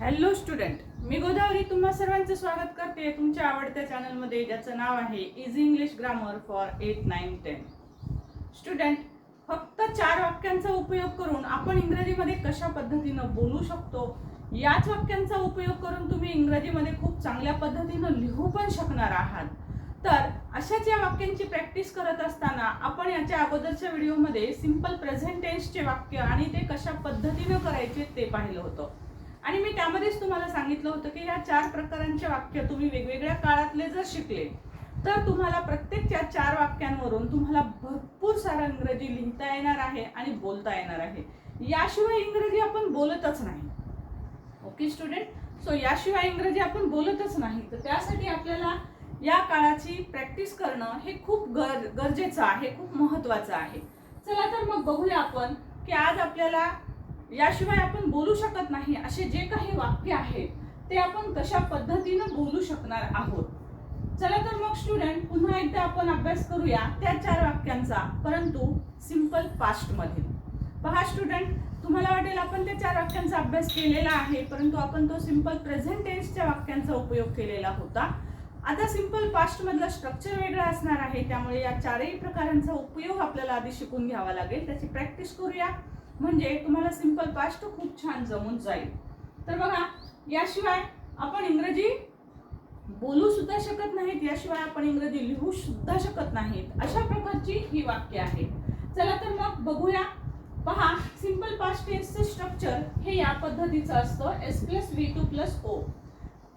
Hello student मी गोदावरी तुम्हा सर्वांचं स्वागत करते तुमच्या आवडत्या चॅनलमध्ये ज्याचं नाव आहे easy English grammar for eight nine ten student फक्त चार वाक्यांचा उपयोग करून आपण इंग्रजीमध्ये कशा पद्धतीनं बोलू शकतो? याच वाक्यांचा उपयोग करून तुम्ही इंग्रजीमध्ये खूप चांगल्या पद्धतीनं लिहू पण शकणार आहात. तर अशाच या वाक्यांची प्रॅक्टिस करत असताना आपण याच्या अगोदरच्या व्हिडिओमध्ये सिंपल प्रेझेंट टेन्सचे वाक्य आणि ते कशा पद्धतीनं करायचे ते पाहिलं होतं. आणि मी त्यामध्येच तुम्हाला सांगितलं होतं की या चार प्रकारांचे वाक्य तुम्ही वेगवेगळ्या काळातले जर शिकले तर तुम्हाला प्रत्येक त्या चार वाक्यांवरून तुम्हाला भरपूर सारा इंग्रजी लिहिता येणार आहे आणि बोलता येणार आहे. याशिवाय इंग्रजी आपण बोलतच नाही. ओके स्टुडंट सो याशिवाय इंग्रजी आपण बोलतच नाही. तर त्यासाठी आपल्याला या काळाची प्रॅक्टिस करणं हे खूप गर गरजेचं आहे खूप महत्त्वाचं आहे. चला तर मग बघूया आपण की आज आपल्याला याशिवाय आपण बोलू शकत नाही. असे जे काही वाक्य आहे ते आपण कशा पद्धतीनं बोलू शकणार आहोत? चला तर मग स्टुडंट पुन्हा एकदा आपण अभ्यास करूया त्या चार वाक्यांचा परंतु सिंपल पास्ट मधील पहा स्टुडंट तुम्हाला वाटेल आपण त्या चार वाक्यांचा अभ्यास केलेला आहे परंतु आपण तो सिंपल प्रेझेंट टेन्सच्या वाक्यांचा उपयोग केलेला होता. आता सिंपल पास्टमधलं स्ट्रक्चर वेगळं असणार आहे त्यामुळे या चारही प्रकारांचा उपयोग आपल्याला आधी शिकून घ्यावा लागेल. त्याची प्रॅक्टिस करूया. म्हणजे तुम्हाला सिंपल पास्ट खूप छान जमून जाईल. तर बघा याशिवाय आपण इंग्रजी बोलू सुद्धा शकत नाहीत याशिवाय आपण इंग्रजी लिहू सुद्धा शकत नाहीत. अशा प्रकारची ही वाक्य आहेत चला तर मग बघूया. पहा सिंपल पास्ट टेन्सचं स्ट्रक्चर हे या पद्धतीचं असतं. S plus V two plus O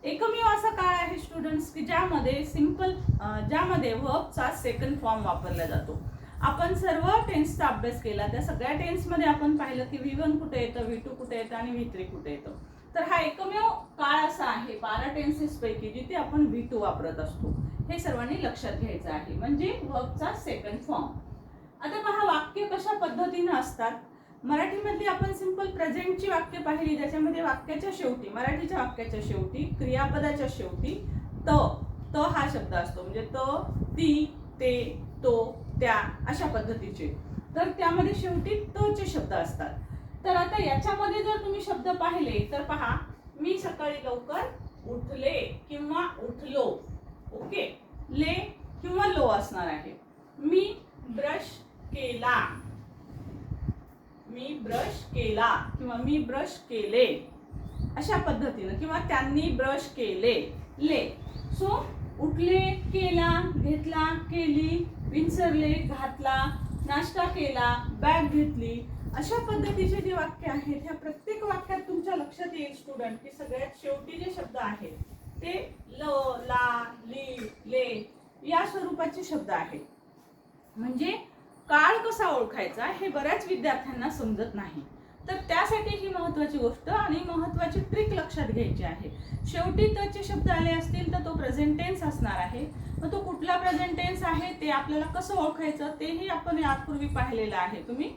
एकमेव असा काळ आहे स्टुडंट्स की ज्यामध्ये सिंपल ज्यामध्ये वर्बचा सेकंड फॉर्म वापरला जातो. आपण सर्व टेन्सचा अभ्यास केला. त्या सगळ्या टेन्समध्ये आपण पाहिलं की व्ही वन कुठे येतं व्ही टू कुठे येतं आणि व्ही थ्री कुठे येतं. तर हा एकमेव काळ असा आहे बारा टेन्सेस पैकी जिथे आपण व्ही टू वापरत असतो. हे सर्वांनी लक्षात घ्यायचं आहे. म्हणजे वर्बचा सेकंड फॉर्म आता पहा वाक्य कशा पद्धतीनं असतात? मराठीमधली आपण सिंपल प्रेझेंटची वाक्य पाहिली ज्याच्यामध्ये वाक्याच्या शेवटी मराठीच्या वाक्याच्या शेवटी क्रियापदाच्या शेवटी त त हा शब्द असतो. म्हणजे त ती ते तो त्या अशा पद्धतीचे. तर त्यामध्ये शेवटी त चे शब्द असतात. तर आता याच्यामध्ये जर तुम्ही शब्द पाहिले तर पहा मी सकाळी लवकर उठले किंवा उठलो ओके? ले किंवा लो असणार आहे. मी ब्रश केला. मी ब्रश केला किंवा मी ब्रश केले. अशा पद्धतीनं किंवा त्यांनी ब्रश केले. ले. सो उठले केला घेतला केली विंचरले घातला नाश्ता केला बॅग घेतली. अशा पद्धतीचे जे वाक्य आहेत ह्या प्रत्येक वाक्यात तुमच्या लक्षात येईल स्टुडंट की सगळ्यात शेवटी जे शब्द आहेत ते ल ला ली ले या स्वरूपाचे शब्द आहेत. म्हणजे काळ कसा ओळखायचा हे बऱ्याच विद्यार्थ्यांना समजत नाही. तर त्यासाठी ही महत्वाची गोष्ट आणि महत्त्वाची ट्रिक लक्षात घ्यायची आहे. शेवटी त्याचे शब्द आले असतील तर तो प्रेझेंट टेन्स असणार आहे. मग तो कुठला प्रेझेंट टेन्स आहे ते आपल्याला कसं ओळखायचं तेही आपण यापूर्वी पाहिलेलं आहे तुम्ही.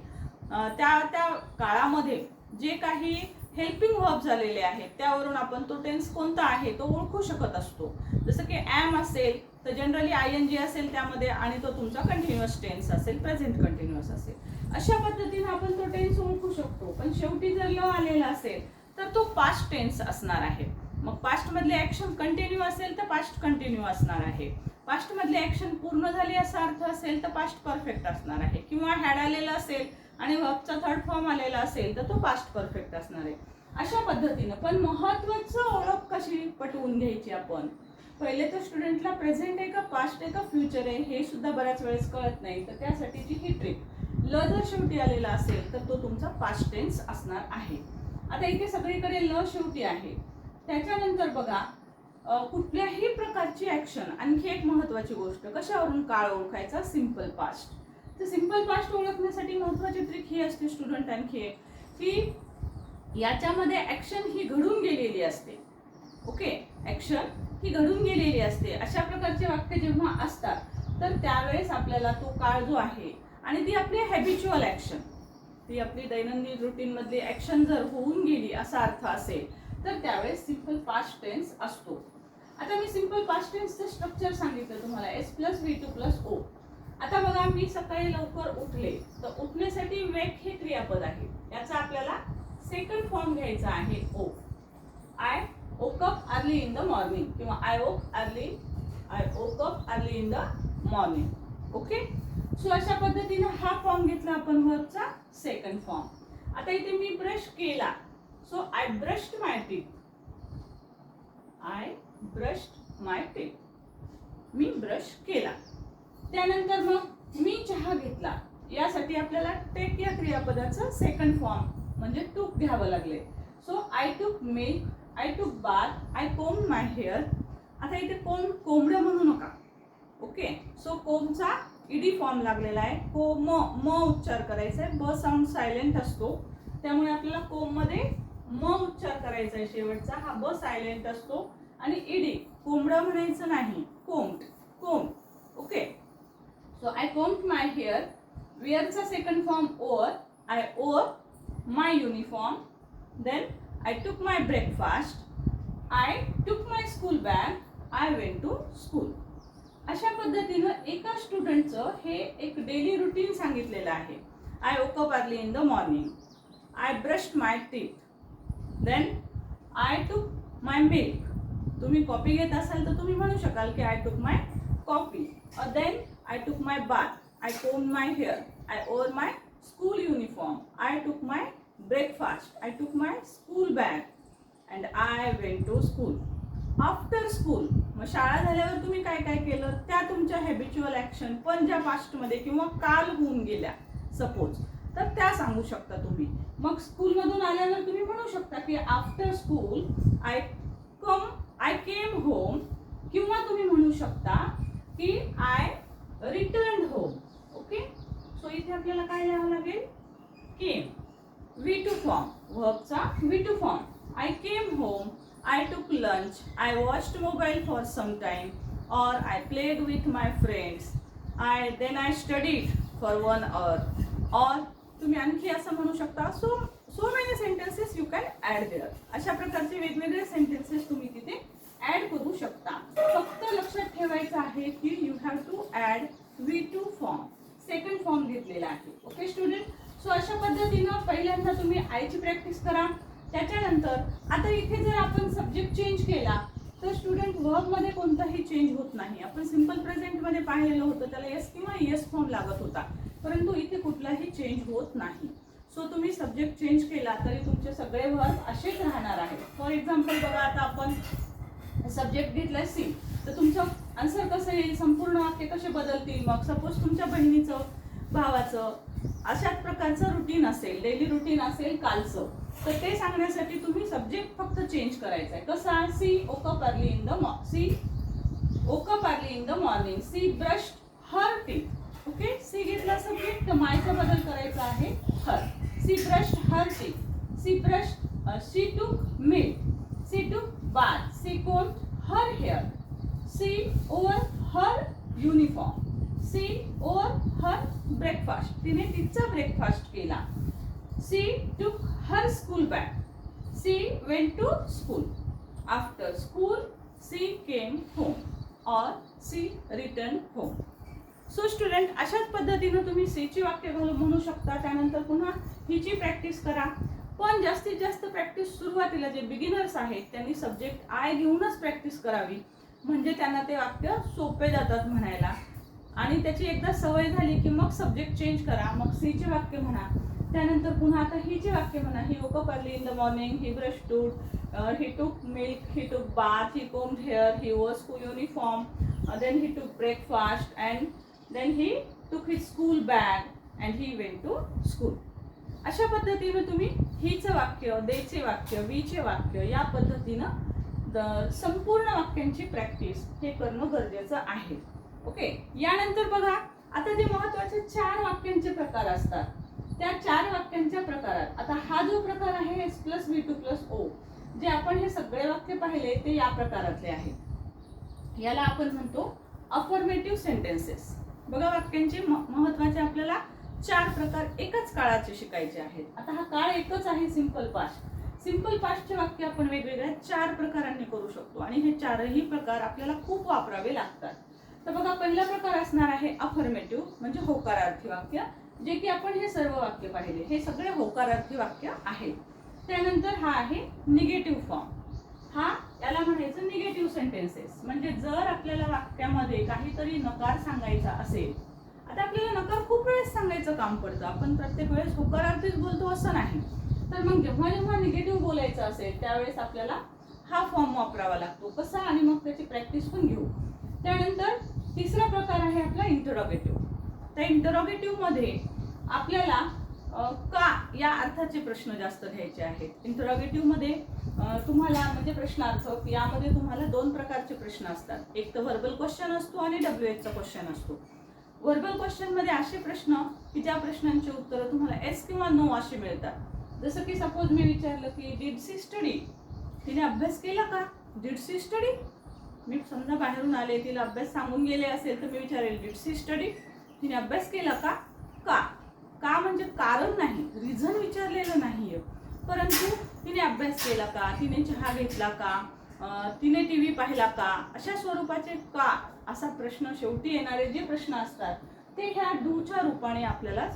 त्या त्या काळामध्ये जे काही हेल्पिंग वर्ब झालेले आहेत त्यावरून आपण तो टेन्स कोणता आहे तो ओळखू शकत असतो. जसं की ॲम असेल तर जनरली आय एन जी असेल त्यामध्ये आणि तो तुमचा कंटिन्युअस टेन्स असेल प्रेझेंट कंटिन्युअस असेल. अशा पद्धतीने आपण तो टेन्स ओळखू शकतो. पण शेवटी जर ल आलेला असेल तर तो पास्ट टेन्स असणार आहे. मग पास्टमधले मधले ऍक्शन कंटिन्यू असेल तर पास्ट कंटिन्यू असणार आहे. पास्टमधले ॲक्शन ऍक्शन पूर्ण झाली असा अर्थ असेल तर पास्ट परफेक्ट असणार आहे. किंवा हॅड आलेला असेल आणि वर्बचा थर्ड फॉर्म आलेला असेल तर तो पास्ट परफेक्ट असणार आहे. अशा पद्धतीनं. पण महत्वाचं ओळख कशी पटवून घ्यायची आपण? पहिले तर स्टुडंटला प्रेझेंट आहे का पास्ट आहे का फ्युचर आहे हे सुद्धा बऱ्याच वेळेस कळत नाही. तर त्यासाठीची ही ट्रिक ल जर शेवटी आलेला असेल तर तो तुमचा पास्ट टेन्स असणार आहे. आता इथे सगळीकडे ल शेवटी आहे. त्याच्यानंतर बघा कुठल्याही प्रकारची ॲक्शन आणखी एक महत्त्वाची गोष्ट कशावरून काळ ओळखायचा? सिंपल पास्ट तर सिंपल पास्ट ओळखण्यासाठी महत्त्वाची ट्रिक ही असते स्टुडंट आणखी एक की याच्यामध्ये ॲक्शन ही घडून गेलेली असते. ओके ॲक्शन ही घडून गेलेली असते. अशा प्रकारचे वाक्य जेव्हा असतात तर त्यावेळेस आपल्याला तो काळ जो आहे आणि ती आपली हॅबिच्युअल ॲक्शन ती आपली दैनंदिन रुटीनमधली ॲक्शन जर होऊन गेली असा अर्थ असेल तर त्यावेळेस सिंपल पास्ट टेन्स असतो. आता मी सिंपल पास्ट टेन्सचं स्ट्रक्चर सांगितलं तुम्हाला S plus V two plus O आता बघा मी सकाळी लवकर उठले तर उठण्यासाठी वेक हे क्रियापद आहे. याचा आपल्याला सेकंड फॉर्म घ्यायचा आहे ओ I woke up early in the morning किंवा I woke early I woke up early in the morning okay so अशा पद्धतीने हा फॉर्म घेतला आपण वर्बचा सेकंड फॉर्म आता इथे मी ब्रश केला. So I brushed my teeth I brushed my teeth me brush केला. त्यानंतर मग मी चहा घेतला. यासाठी आपल्याला टेक या क्रियापदाचं सेकंड फॉर्म म्हणजे टूक घ्यावं लागले. So I took milk I took bath I comb my hair आता इथे कोम कोंबडं म्हणू नका. ओके सो कोमचा ईडी फॉर्म लागलेला आहे. को म म उच्चार करायचा आहे. ब साऊंड सायलेंट असतो. त्यामुळे आपल्याला कोममध्ये म उच्चार करायचा आहे शेवटचा. हा ब सायलेंट असतो. आणि ईडी कोंबडं म्हणायचं नाही. कोंब कोंब. Okay so I combed my hair वेअरचा second form wore I wore my uniform then I took my breakfast I took my school bag I went to school अशा पद्धतीनं एका स्टुडंटचं हे एक डेली रुटीन सांगितलेलं आहे. I woke up early in the morning I brushed my teeth then I took my milk तुम्ही copy घेत असाल तर तुम्ही म्हणू शकाल की I took my copy then I took my bath I comb my hair I wore my school uniform I took my breakfast I took my school bag and I went to school after school मग शाळा झाल्यावर तुम्ही काय काय केलं? त्या तुमच्या habitual action पण ज्या पास्टमध्ये किंवा काल होऊन गेल्या सपोज तर त्या सांगू शकता तुम्ही. मग स्कूलमधून आल्यावर तुम्ही म्हणू शकता की after school I come I came home किंवा तुम्ही म्हणू शकता की I return home okay so इथे आपल्याला काय लिहावं लागेल? Came V two form व्हर्बचा V two form I came home I took lunch, I watched mobile for some time, or I played with my friends. I then I studied for one hour. Or तुम्ही आणखी असं म्हणू शकता so so many sentences you can add there अशा प्रकारचे वेगवेगळे sentences तुम्ही तिथे ॲड करू शकता. फक्त लक्षात ठेवायचं आहे की you have to add V two form second form घेतलेला आहे. ओके स्टुडंट सो अशा पद्धतीनं पहिल्यांदा तुम्ही आयची प्रॅक्टिस करा. त्याच्यानंतर आता इथे जर आपण सब्जेक्ट चेंज केला तर स्टुडंटमध्ये कोणताही चेंज होत नाही. आपण सिंपल प्रेझेंटमध्ये पाहिलेलं होतं त्याला येस किंवा येस फॉर्म लागत होता. परंतु इथे कुठलाही चेंज होत नाही. सो तुम्ही सब्जेक्ट चेंज केला तरी तुमचे सगळे वर्ब असेच राहणार आहेत. फॉर एक्झाम्पल बघा आता आपण सब्जेक्ट घेतला सी तर तुमचं आन्सर कसं येईल? संपूर्ण वाक्य कसे बदलतील? मग सपोज तुमच्या बहिणीचं भावाचं अशाच प्रकारचं रुटीन असेल. डेली रुटीन असेल कालचं. तर ते सांगण्यासाठी तुम्ही सब्जेक्ट फक्त चेंज करायचा आहे कसा she woke up early in the मॉ she woke up early in the morning she brush her teeth okay she घेतला सब्जेक्ट तर मायचा बदल करायचा आहे her she brush her teeth she brush she took milk she took bath she combed her hair she wore her uniform she wore her breakfast तिने तिचा ब्रेकफास्ट केला. School bag. Bag she to to school after school she home home और she return home so student अशाच पद्धतीनं तुम्ही सीची वाक्य घालून म्हणू शकता. त्यानंतर पुन्हा हिची प्रॅक्टिस करा. पण जास्तीत जास्त प्रॅक्टिस सुरुवातीला जे बिगिनर्स आहेत त्यांनी सब्जेक्ट आय घेऊनच प्रॅक्टिस करावी. म्हणजे त्यांना ते वाक्य सोपे जातात म्हणायला. आणि त्याची एकदा सवय झाली की मग सब्जेक्ट चेंज करा. मग सीचे वाक्य म्हणा. त्यानंतर पुन्हा आता ही जे वाक्य म्हणा he woke up early in the morning he brush teeth he took milk he took bath he comb hair he was school uniform then he took breakfast and then he took he school bag and he went to school अशा पद्धतीनं तुम्ही हिचं वाक्य देचे वाक्य वीचे वाक्य या पद्धतीनं the संपूर्ण वाक्यांची प्रॅक्टिस हे करणं गरजेचं आहे. ओके यानंतर बघा आता जे महत्त्वाचे चार वाक्यांचे प्रकार असतात त्या चार वाक्यांच्या प्रकारात. आता हा जो प्रकार आहे S plus V two plus O जे आपण हे सगळे वाक्य पाहिले ते या प्रकारातले आहेत याला आपण म्हणतो अफर्मेटिव्ह सेंटेन्सेस बघा वाक्यांचे महत्त्वाचे आपल्याला चार प्रकार एकाच काळाचे शिकायचे आहेत. आता हा काळ एकच आहे सिंपल पास्ट सिंपल पास्टचे वाक्य आपण वेगवेगळ्या चार प्रकारांनी करू शकतो आणि हे चारही प्रकार आपल्याला खूप वापरावे लागतात. तर बघा पहिला प्रकार असणार आहे अफर्मेटिव्ह म्हणजे होकारार्थी वाक्य. जे की आपण हे सर्व वाक्य पाहिले हे सगळे होकारार्थी वाक्य आहेत. त्यानंतर हा आहे निगेटिव्ह फॉर्म हा याला म्हणायचं निगेटिव्ह सेंटेन्सेस म्हणजे जर आपल्याला वाक्यामध्ये काहीतरी नकार सांगायचा असेल आता आपल्याला नकार खूप वेळेस सांगायचं काम पडतं. आपण प्रत्येक वेळेस होकारार्थीच बोलतो असं नाही. तर मग जेव्हा जेव्हा निगेटिव्ह बोलायचं असेल त्यावेळेस आपल्याला हा फॉर्म वापरावा लागतो. कसा? आणि मग त्याची प्रॅक्टिस पण घेऊ. त्यानंतर तिसरा प्रकार आहे आपला इंटरोगेटिव्ह त्या इंटरोगेटिव्हमध्ये आपल्याला का या अर्थाचे प्रश्न जास्त घ्यायचे आहेत? इंटरोगेटिव्हमध्ये तुम्हाला म्हणजे प्रश्नार्थ यामध्ये तुम्हाला दोन प्रकारचे प्रश्न असतात. एक तर व्हर्बल क्वेश्चन असतो आणि डब्ल्यू एचचा क्वेश्चन असतो. व्हर्बल क्वेश्चनमध्ये असे प्रश्न की ज्या प्रश्नांची उत्तरं तुम्हाला एस किंवा नो अशी मिळतात. जसं की सपोज मी विचारलं की डिड सी स्टडी तिने अभ्यास केला का? डिड सी स्टडी मी समजा बाहेरून आले तिला अभ्यास सांगून गेले असेल तर मी विचारेल डिड सी स्टडी तिने अभ्यास केला का? का? का म्हणजे कारण नाही रिझन विचारलेलं नाहीये. परंतु तिने अभ्यास केला का? तिने चहा घेतला का? तिने टी व्ही पाहिला का? अशा स्वरूपाचे का? असा प्रश्न शेवटी येणारे जे प्रश्न असतात ते ह्या डूच्या रूपाने आपल्याला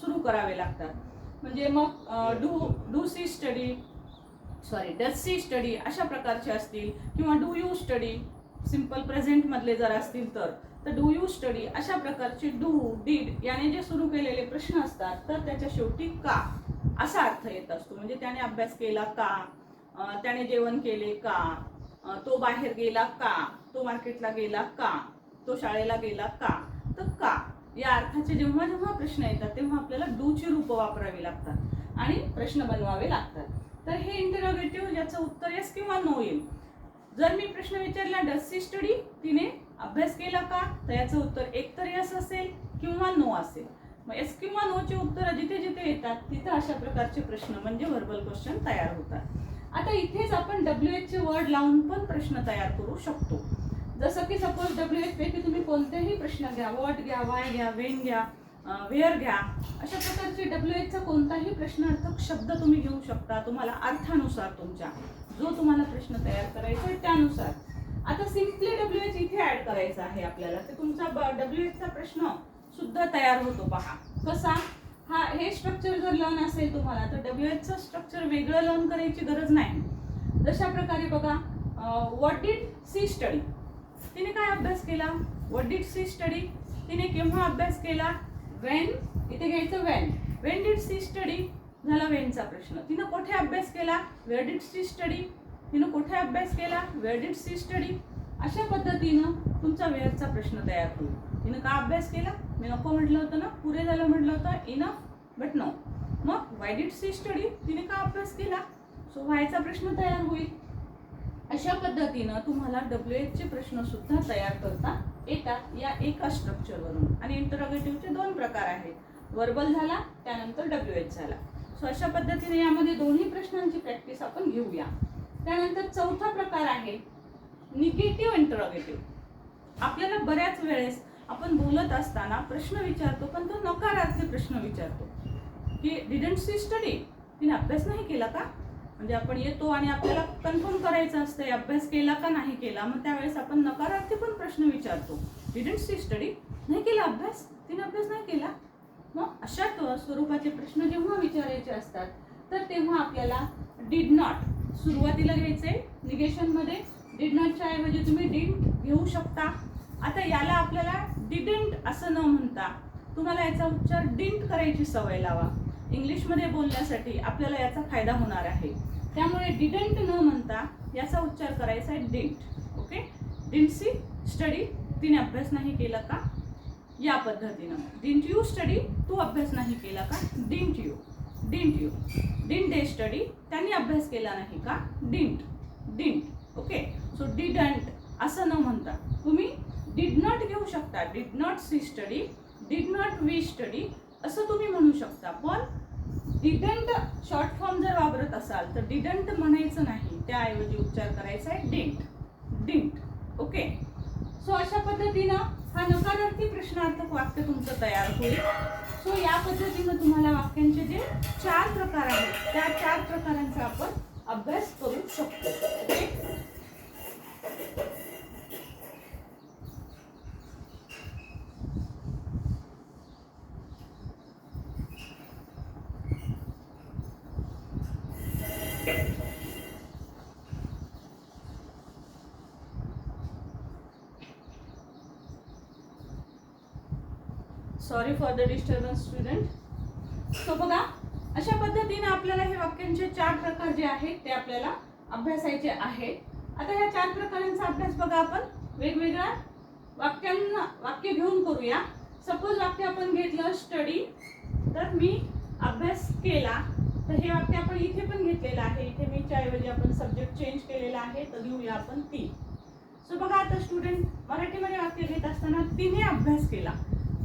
सुरू करावे लागतात. म्हणजे मग do do she study sorry does she study अशा प्रकारचे असतील किंवा do you study simple present मधले जर असतील तर. तर डू यू स्टडी अशा प्रकारचे डू डीड याने जे सुरू केलेले प्रश्न असतात तर त्याच्या शेवटी का? असा अर्थ येत असतो. म्हणजे त्याने अभ्यास केला का? त्याने जेवण केले का? तो बाहेर गेला का? तो मार्केटला गेला का? तो शाळेला गेला का? तर का? या अर्थाचे जेव्हा जेव्हा प्रश्न येतात तेव्हा आपल्याला डूची रूपं वापरावी लागतात आणि प्रश्न बनवावे लागतात. तर हे इंटरोगेटिव्ह ज्याचं उत्तर येस किंवा नो येईल. जर मी प्रश्न विचारला डस सी स्टडी तिने अभ्यास केला का? तर याचं उत्तर एक तर यस असेल किंवा नो असेल. मग एस किंवा नोचे उत्तर जिथे जिथे येतात तिथे अशा प्रकारचे प्रश्न म्हणजे व्हर्बल क्वेश्चन तयार होतात. आता इथेच आपण डब्ल्यू एचचे वर्ड लावून पण प्रश्न तयार करू शकतो. जसं की सपोज डब्ल्यू एच पैकी तुम्ही कोणतेही प्रश्न घ्या वॉट घ्या वाय घ्या वेन घ्या वेअर घ्या अशा प्रकारचे डब्ल्यू एचचा कोणताही प्रश्नार्थक शब्द तुम्ही घेऊ शकता तुम्हाला अर्थानुसार तुमच्या. जो तुम्हाला प्रश्न तयार करायचा आहे त्यानुसार. आता सिम्पली डब्ल्यू एच इथे ऍड करायचा आहे आपल्याला. तर तुमचा डब्ल्यू एचचा प्रश्न सुद्धा तयार होतो पहा. कसा? हा हे स्ट्रक्चर जर लर्न असेल तुम्हाला तर डब्ल्यू एचचं स्ट्रक्चर वेगळं लर्न करायची गरज नाही. जशा प्रकारे बघा व्हॉट डीड सी स्टडी तिने काय अभ्यास केला? व्हॉट डीड सी स्टडी तिने केव्हा अभ्यास केला? वेन इथे घ्यायचं when when did she study झाला वेनचा प्रश्न. तिनं कोठे अभ्यास केला? वेअर डीड सी स्टडी तिनं कुठे अभ्यास केला? वेअर डीड सी स्टडी अशा पद्धतीनं तुमचा वेअरचा प्रश्न तयार होईल. तिनं का अभ्यास केला? मी नको म्हटलं होतं ना? पुरे झालं म्हटलं होतं? इनफ बट नो मग वाय डीड सी स्टडी तिने का अभ्यास केला? सो व्हायचा प्रश्न तयार होईल. अशा पद्धतीनं तुम्हाला डब्ल्यू एचचे प्रश्नसुद्धा तयार करता येतात या एका स्ट्रक्चरवरून आणि इंटरोगेटिव्हचे दोन प्रकार आहेत. वर्बल झाला त्यानंतर डब्ल्यू एच झाला. सो अशा पद्धतीने यामध्ये दोन्ही प्रश्नांची प्रॅक्टिस आपण घेऊया. त्यानंतर चौथा प्रकार आहे निगेटिव्ह इंटरॉगेटिव्ह. आपल्याला बऱ्याच वेळेस आपण बोलत असताना प्रश्न विचारतो पण तो नकारार्थी प्रश्न विचारतो. की डिडंट सी स्टडी तिने अभ्यास नाही केला का? म्हणजे आपण येतो आणि आपल्याला कन्फर्म करायचं असतं अभ्यास केला का नाही केला? मग त्यावेळेस आपण नकारार्थी पण प्रश्न विचारतो. डिडंट सी स्टडी नाही केला अभ्यास. तिने अभ्यास नाही केला? मग अशा स्वरूपाचे प्रश्न जेव्हा विचारायचे असतात तर तेव्हा आपल्याला डीड नॉट सुरुवातीला घ्यायचे निगेशनमध्ये डीड नॉटच्या ऐवजी तुम्ही डीड घेऊ शकता. आता याला आपल्याला डिडंट असं न म्हणता तुम्हाला याचा उच्चार डिंट करायची सवय लावा. इंग्लिशमध्ये बोलण्यासाठी आपल्याला याचा फायदा होणार आहे. त्यामुळे डिडंट न म्हणता याचा उच्चार करायचा आहे didn't okay didn't she study तिने अभ्यास नाही केला का? या पद्धतीनं. डिंट यू स्टडी तू अभ्यास नाही केला का? Didn't you didn't you didn't they study त्यांनी अभ्यास केला नाही का? Didn't didn't okay so didn't असं न म्हणता तुम्ही डिड नॉट घेऊ शकता. Did not she study did not we study असं तुम्ही म्हणू शकता. पण डिडंट शॉर्ट फॉर्म जर वापरत असाल तर डिडंट म्हणायचं नाही. त्याऐवजी उच्चार करायचा आहे डिंट डिंट ओके सो अशा पद्धतीनं हा नकारार्थी प्रश्नार्थक वाक्य तुमचं तयार होईल. सो या पद्धतीनं तुम्हाला वाक्यांचे जे चार प्रकार आहेत त्या चार प्रकारांचा आपण अभ्यास करू शकतो. Okay sorry for the disturbance student so बघा अशा पद्धतीने आपल्याला हे वाक्यांचे चार प्रकार जे आहेत ते आपल्याला अभ्यासायचे आहेत. आता ह्या चार प्रकारांचा अभ्यास बघा आपण. वेगवेगळ्या वाक्यांना वाक्य घेऊन करूया. सपोज वाक्य आपण घेतलं स्टडी तर मी अभ्यास केला. तर हे वाक्य आपण इथे पण घेतलेलं आहे. इथे मी ऐवजी आपण सब्जेक्ट चेंज केलेला आहे. तर घेऊया आपण ती. सो बघा आता स्टुडंट मराठीमध्ये वाक्य घेत असताना तिने अभ्यास केला.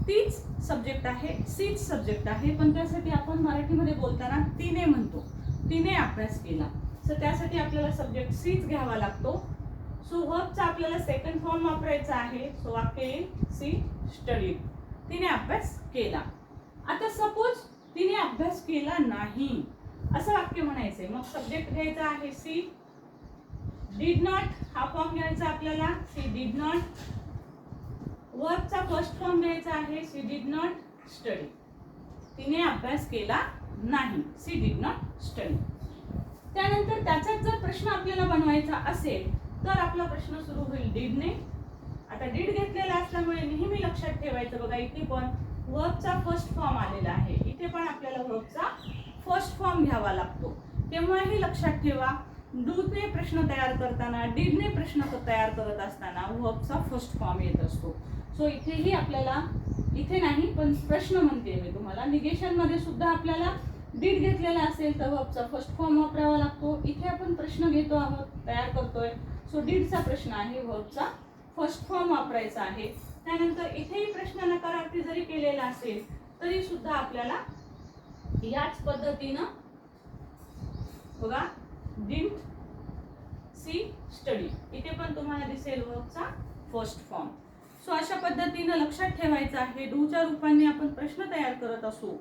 तीच सब्जेक्ट आहे सीच सब्जेक्ट आहे. पण त्यासाठी आपण मराठीमध्ये बोलताना तिने म्हणतो. तिने अभ्यास केला. सो त्यासाठी आपल्याला सब्जेक्ट सीच घ्यावा लागतो. सो वर्बचा आपल्याला सेकंड फॉर्म वापरायचा आहे. सो वाक्य येईल सी स्टडी तिने अभ्यास केला. आता सपोज तिने अभ्यास केला नाही. असं वाक्य म्हणायचंय. मग सब्जेक्ट घ्यायचा आहे सी डीड नॉट हा फॉर्म घ्यायचा आपल्याला. सी डीड नॉट वर्कचा फर्स्ट फॉर्म घ्यायचा आहे सी डीड नॉट स्टडी तिने अभ्यास केला नाही. सी डीड नॉट स्टडी त्यानंतर त्याचाच जर प्रश्न आपल्याला बनवायचा असेल तर आपला प्रश्न सुरू होईल डीडने आता डीड घेतलेला असल्यामुळे नेहमी लक्षात ठेवायचं बघा इथे पण वर्कचा फर्स्ट फॉर्म आलेला आहे. इथे पण आपल्याला वर्कचा फर्स्ट फॉर्म घ्यावा लागतो. तेव्हाही लक्षात ठेवा डूने प्रश्न तयार करताना डीडने प्रश्न तयार करत असताना वर्कचा फर्स्ट फॉर्म येत असतो. सो इथेही आपल्याला इथे नाही पण प्रश्न म्हणते मी तुम्हाला. निगेशनमध्ये सुद्धा आपल्याला डीड घेतलेला असेल तर वर्बचा फर्स्ट फॉर्म वापरावा लागतो. इथे आपण प्रश्न घेतो आहोत तयार करतोय. सो डीडचा प्रश्न आहे वर्बचा फर्स्ट फॉर्म वापरायचा आहे. त्यानंतर इथेही प्रश्न नकारार्थी जरी केलेला असेल तरी सुद्धा आपल्याला याच पद्धतीनं बघा डिंट सी स्टडी इथे पण तुम्हाला दिसेल वर्कचा फर्स्ट फॉर्म सो अशा पद्धतीनं लक्षात ठेवायचं आहे. डूच्या रूपाने आपण प्रश्न तयार करत असू.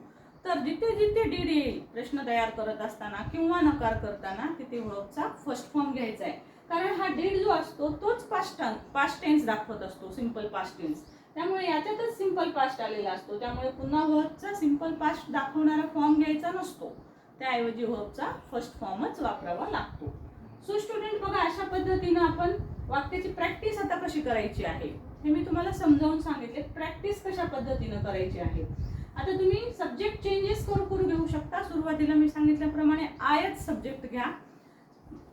तर जिथे जिथे डीड येईल प्रश्न तयार करत असताना किंवा नकार करताना तिथे वर्कचा फर्स्ट फॉर्म घ्यायचा आहे. कारण हा डीड जो असतो तोच पास्ट पास्ट टेन्स दाखवत असतो सिंपल पास्ट टेन्स त्यामुळे याच्यातच सिंपल पास्ट आलेला असतो. त्यामुळे पुन्हा वर्कचा सिंपल पास्ट दाखवणारा फॉर्म घ्यायचा नसतो. त्याऐवजी वर्कचा फर्स्ट फॉर्मच वापरावा लागतो. सो स्टुडंट बघा अशा पद्धतीनं आपण वाक्याची प्रॅक्टिस आता कशी करायची आहे? हे मी तुम्हाला समजावून सांगितले. प्रॅक्टिस कशा पद्धतीनं करायची आहे? आता तुम्ही सब्जेक्ट चेंजेस करू करून घेऊ शकता. सुरुवातीला मी सांगितल्याप्रमाणे आयच सब्जेक्ट घ्या.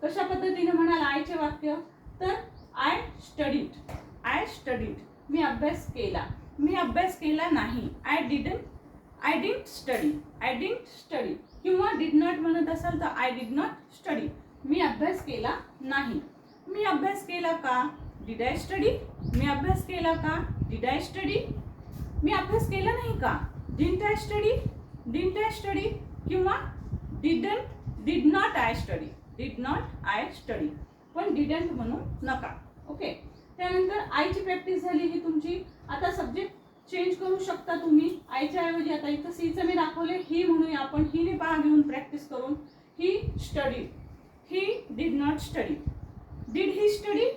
कशा पद्धतीने म्हणाल आयचे वाक्य? तर आय स्टडीड आय स्टडीड मी अभ्यास केला. मी अभ्यास केला नाही. I didn't I didn't study I didn't study किंवा डिड नॉट म्हणत असाल तर आय डिड नॉट स्टडी मी अभ्यास केला नाही. मी अभ्यास केला का? डिड आय स्टडी मी अभ्यास केला का? डिड आय स्टडी मी अभ्यास केला नाही का? Didn't I study didn't I study किंवा didn't did not I study did not I study पण डिडंट म्हणू नका. ओके त्यानंतर आयची प्रॅक्टिस झाली ही तुमची. आता सब्जेक्ट चेंज करू शकता तुम्ही. आयच्या ऐवजी आता इथं सीचं मी दाखवले ही म्हणूया आपण. हिने पहा घेऊन प्रॅक्टिस करून. He study he did not study did he study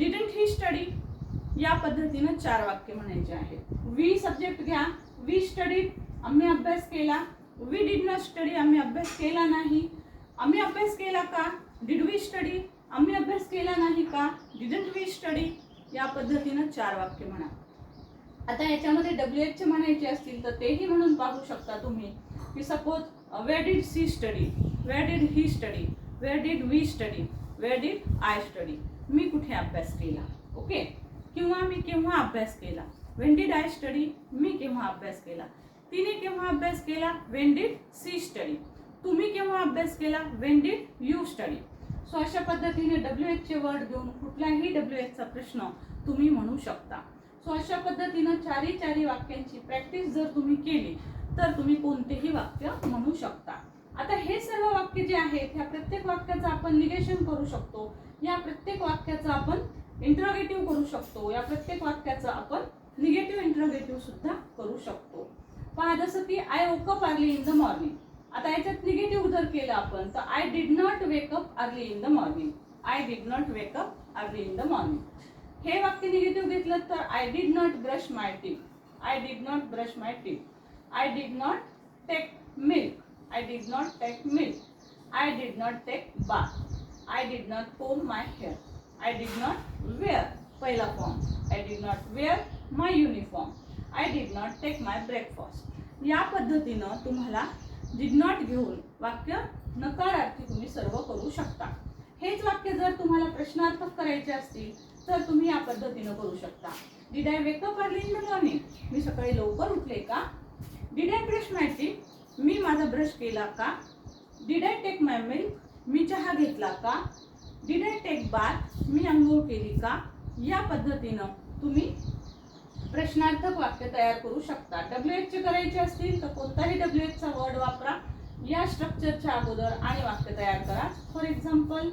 didn't he study या पद्धतीनं चार वाक्य म्हणायचे आहेत. वी सब्जेक्ट घ्या. वी स्टडी आम्ही अभ्यास केला. वी डिड नॉट स्टडी आम्ही अभ्यास केला नाही. आम्ही अभ्यास केला का? डिड वी स्टडी आम्ही अभ्यास केला नाही का? डिडंट वी स्टडी या पद्धतीनं चार वाक्य म्हणा. आता याच्यामध्ये डब्ल्यू एचचे म्हणायचे असतील तर तेही म्हणून पाहू शकता तुम्ही. की suppose where did she study where did he study where did we study where did I study मी कुठे अभ्यास केला? ओके? किंवा मी केव्हा अभ्यास केला? वेन आय स्टडी मी केव्हा अभ्यास केला? तिने केव्हा अभ्यास केला? वेंडिड सी स्टडी तुम्ही केव्हा अभ्यास केला? वेंडिड यू स्टडी सो अशा पद्धतीने डब्ल्यू एचचे वर्ड घेऊन कुठलाही डब्ल्यू एचचा प्रश्न तुम्ही म्हणू शकता. सो अशा पद्धतीनं चारी चारी वाक्यांची प्रॅक्टिस जर तुम्ही केली तर तुम्ही कोणतेही वाक्य म्हणू शकता. आता हे सर्व वाक्य जे आहेत ह्या प्रत्येक वाक्याचं आपण निगेशन करू शकतो. या प्रत्येक वाक्याचं आपण इंट्रोगेटिव्ह करू शकतो. या प्रत्येक वाक्याचं आपण निगेटिव्ह इंट्रोगेटिव्ह सुद्धा करू शकतो. पहा जसं की I woke up early in the morning आता याच्यात निगेटिव्ह जर केलं आपण तर I did not wake up early in the morning I did not wake up early in the morning हे वाक्य निगेटिव्ह घेतलं तर I did not brush my teeth I did not brush my teeth I did not take milk I did not take milk I did not take bath I did not comb my hair I did not wear पहिला form I did not wear my uniform I did not take my breakfast या पद्धतीनं तुम्हाला did not घेऊन वाक्य नकारार्थी तुम्ही सर्व करू शकता. हेच वाक्य जर तुम्हाला प्रश्नार्थक करायचे असतील तर तुम्ही या पद्धतीनं करू शकता. Did I wake up early in the morning मी सकाळी लवकर उठले का? डीड आय ब्रश माय मी माझा ब्रश केला का? Did I take my milk मी चहा घेतला का? डिड आय टेक बाथ मी अंघोळ केली का? या पद्धतीनं तुम्ही प्रश्नार्थक वाक्य तयार करू शकता. डब्ल्यू एच चे करायचे असतील तर कोणताही डब्ल्यू एचचा वर्ड वापरा. या स्ट्रक्चरच्या अगोदर आणि वाक्य तयार करा. For example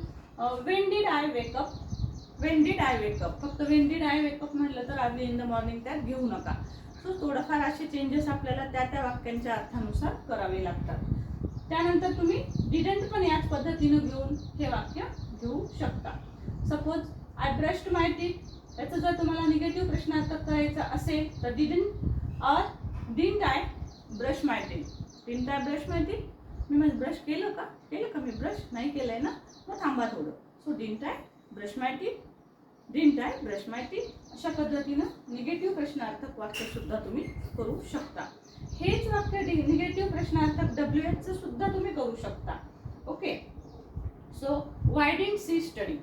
when I wake up when did I wake up फक्त when did I wake up म्हटलं तर अर्ली इन द मॉर्निंग त्यात घेऊ नका. सो थोडंफार असे चेंजेस आपल्याला त्या त्या वाक्यांच्या अर्थानुसार करावे लागतात. त्यानंतर तुम्ही डिडंट पण याच पद्धतीनं घेऊन हे वाक्य घेऊ शकता. Suppose I brushed my teeth याचं जर तुम्हाला निगेटिव्ह प्रश्नार्थक करायचं असेल तर didn't or didn't I brush my teeth didn't I brush my teeth मी माझं ब्रश केलं का? केलं का मी ब्रश नाही केलं आहे ना? मग थांबा थोडं. So didn't I brush my teeth didn't I brush my teeth अशा पद्धतीनं निगेटिव्ह प्रश्नार्थक वाक्यसुद्धा तुम्ही करू शकता. हेच वाक्य निगेटिव्ह प्रश्नार्थक डब्ल्यू एचचं सुद्धा तुम्ही करू शकता. Okay so why didn't she study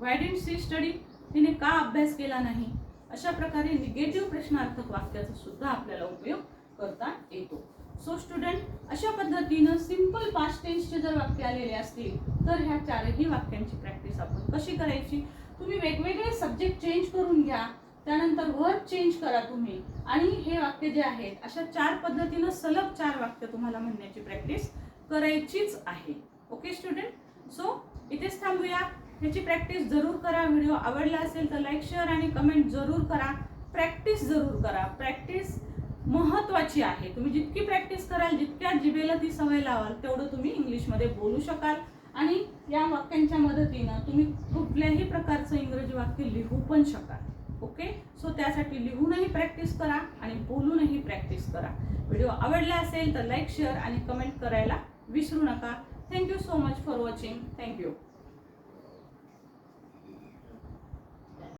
why didn't she study तिने का अभ्यास केला नाही? अशा प्रकारे निगेटिव्ह प्रश्नार्थक वाक्याचा सुद्धा आपल्याला उपयोग करता येतो. सो स्टुडंट अशा पद्धतीनं सिंपल पास्ट टेन्सचे जर वाक्य आलेले असतील तर ह्या चारही वाक्यांची प्रॅक्टिस आपण कशी करायची? तुम्ही वेगवेगळे सब्जेक्ट चेंज करून घ्या. त्यानंतर वर्ड चेंज करा तुम्ही. आणि हे वाक्य जे आहेत अशा चार पद्धतीनं सलग चार वाक्य तुम्हाला म्हणण्याची प्रॅक्टिस करायचीच आहे. ओके स्टुडंट सो इथेच थांबूया. ह्याची प्रॅक्टिस जरूर करा. व्हिडिओ आवडला असेल तर लाईक शेअर आणि कमेंट जरूर करा. प्रॅक्टिस जरूर करा. प्रॅक्टिस महत्त्वाची आहे. तुम्ही जितकी प्रॅक्टिस कराल जितक्या जिभेला ती सवय लावाल तेवढं तुम्ही इंग्लिशमध्ये बोलू शकाल. आणि या वाक्यांच्या मदतीनं तुम्ही कुठल्याही प्रकारचं इंग्रजी वाक्य लिहू पण शकाल. ओके सो त्यासाठी लिहूनही प्रॅक्टिस करा आणि बोलूनही प्रॅक्टिस करा. व्हिडिओ आवडला असेल तर लाईक शेअर आणि कमेंट करायला विसरू नका. Thank you so much for watching thank you